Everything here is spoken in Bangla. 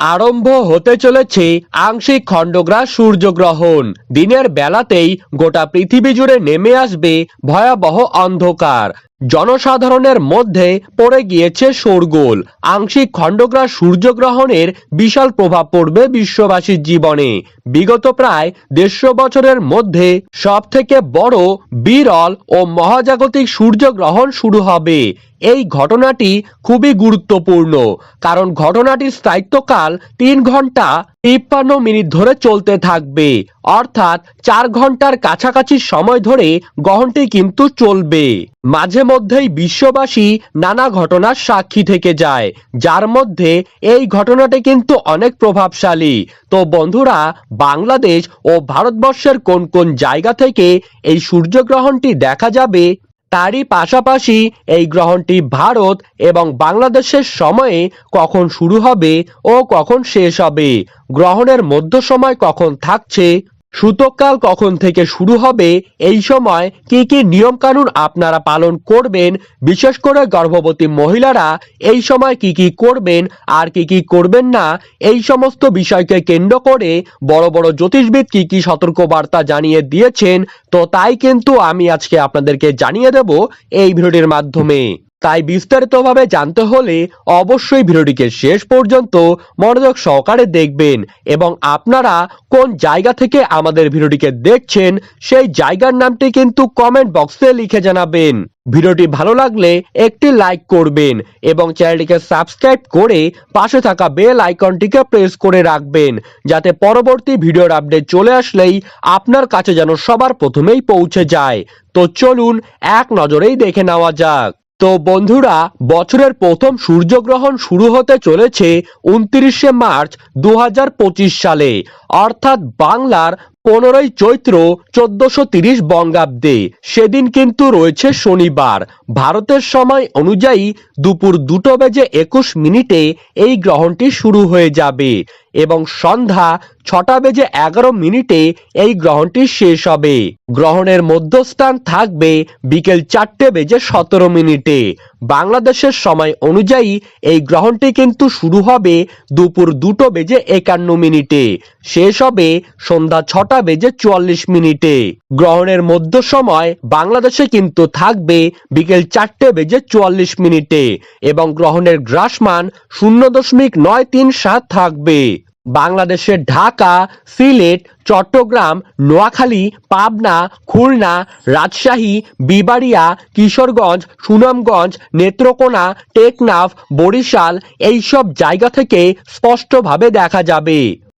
আরম্ভ হতে চলেছে আংশিক খণ্ডগ্রাস সূর্যগ্রহণ। দিনের বেলাতেই গোটা পৃথিবী জুড়ে নেমে আসবে ভয়াবহ অন্ধকার। জনসাধারণের মধ্যে পড়ে গিয়েছে শোরগোল। আংশিক খণ্ডগ্রাস সূর্যগ্রহণের বিশাল প্রভাব পড়বে বিশ্ববাসীর জীবনে। বিগত প্রায় দেড়শো বছরের মধ্যে সব থেকে বড় বিরল ও মহাজাগতিক সূর্যগ্রহণ শুরু হবে। এই ঘটনাটি খুবই গুরুত্বপূর্ণ, কারণ ঘটনাটির স্থায়িত্বকাল তিন ঘণ্টা তিপ্পান্ন মিনিট ধরে চলতে থাকবে। অর্থাৎ চার ঘণ্টার কাছাকাছি সময় ধরে গ্রহণটি কিন্তু চলবে। মাঝে মধ্যেই বিশ্ববাসী নানা ঘটনার সাক্ষী থেকে যায়। যার মধ্যে এই ঘটনাটি কিন্তু অনেক প্রভাবশালী। তো বন্ধুরা, বাংলাদেশ ও ভারতবর্ষের কোন কোন জায়গা থেকে এই সূর্যগ্রহণটি দেখা যাবে তারই পাশাপাশি এই গ্রহণটি ভারত এবং বাংলাদেশের সময়ে কখন শুরু হবে ও কখন শেষ হবে, গ্রহণের মধ্য সময় কখন থাকছে সূতককাল কখন থেকে শুরু হবে, এই সময় কি কি নিয়মকানুন আপনারা পালন করবেন, বিশেষ করে গর্ভবতী মহিলারা এই সময় কি কি করবেন আর কি কি করবেন না, এই সমস্ত বিষয়কে কেন্দ্র করে বড় বড় জ্যোতিষবিদ কি কি সতর্কবার্তা জানিয়ে দিয়েছেন, তো তাই কিন্তু আমি আজকে আপনাদেরকে জানিয়ে দেব এই ভিডিওটির মাধ্যমে। তাই বিস্তারিতভাবে জানতে হলে অবশ্যই ভিডিওটিকে শেষ পর্যন্ত মনোযোগ সহকারে দেখবেন এবং আপনারা কোন জায়গা থেকে আমাদের ভিডিওটিকে দেখছেন সেই জায়গার নামটি কিন্তু কমেন্ট বক্সে লিখে জানাবেন। ভিডিওটি ভালো লাগলে একটি লাইক করবেন এবং চ্যানেলটিকে সাবস্ক্রাইব করে পাশে থাকা বেল আইকনটিকে প্রেস করে রাখবেন যাতে পরবর্তী ভিডিওর আপডেট চলে আসলেই আপনার কাছে যেন সবার প্রথমেই পৌঁছে যায়। তো চলুন এক নজরেই দেখে নেওয়া যাক। তো বন্ধুরা, বছরের প্রথম সূর্যগ্রহণ শুরু হতে চলেছে উনত্রিশে মার্চ দু হাজার পঁচিশ সালে। অর্থাৎ বাংলার পনেরোই চৈত্র চোদ্দশো তিরিশ বঙ্গাব্দে। সেদিন কিন্তু রয়েছে শনিবার। ভারতের সময় অনুযায়ী দুপুর দুটো বেজে একুশ মিনিটে এই গ্রহণটি শুরু হয়ে যাবে এবং সন্ধ্যা ছটা বেজে এগারো মিনিটে এই গ্রহণটি শেষ হবে। গ্রহণের মধ্যস্থান থাকবে বিকেল চারটে বেজে সতেরো মিনিটে। বাংলাদেশের সময় অনুযায়ী এই গ্রহণটি কিন্তু শুরু হবে দুপুর দুটো বেজে একান্ন মিনিটে। শেষ হবে সন্ধ্যা ছটা বেজে চুয়াল্লিশ মিনিটে। গ্রহণের মধ্য সময় বাংলাদেশে কিন্তু থাকবে বিকেল চারটে বেজে চুয়াল্লিশ মিনিটে এবং গ্রহণের গ্রাসমান শূন্য দশমিক নয় তিন সাত থাকবে। বাংলাদেশের ঢাকা, সিলেট, চট্টগ্রাম, নোয়াখালী, পাবনা, খুলনা, রাজশাহী, বিবাড়িয়া, কিশোরগঞ্জ, সুনামগঞ্জ, নেত্রকোনা, টেকনাফ, বরিশাল, এইসব জায়গা থেকে স্পষ্টভাবে দেখা যাবে।